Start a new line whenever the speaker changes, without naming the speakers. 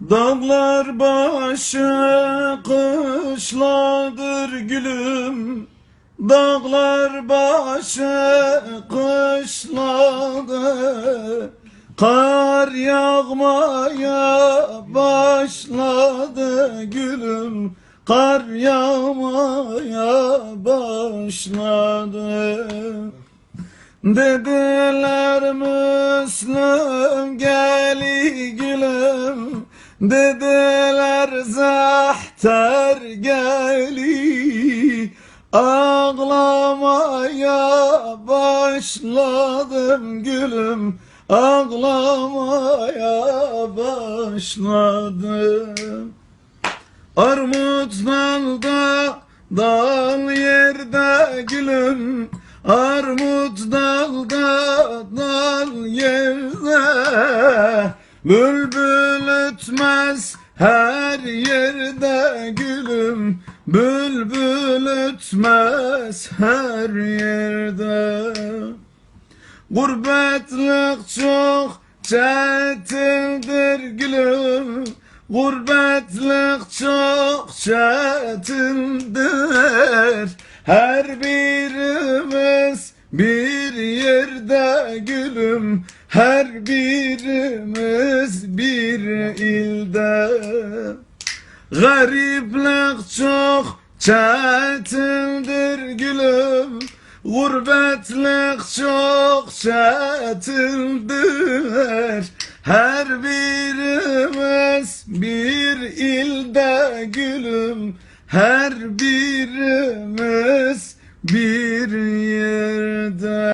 Dağlar başı kışladır gülüm. Dağlar başı kışladı Kar yağmaya başladı gülüm. Kar yağmaya başladı. Dediler Müslüm geli gülüm Dediler zahter geli Ağlamaya başladım gülüm. Ağlamaya başladım. Armut dalda dal yerde gülüm. Armut dalda dal yerde. Bülbül ötmez her yerde gülüm Bülbül ötmez her yerde. Gurbetlik çok çetindir gülüm Gurbetlik çok çetindir. Her birimiz bir gülüm Her birimiz bir ilde. Gariplik çok çetindir gülüm Gurbetlik çok çetindir. Her birimiz bir ilde gülüm Her birimiz bir yerde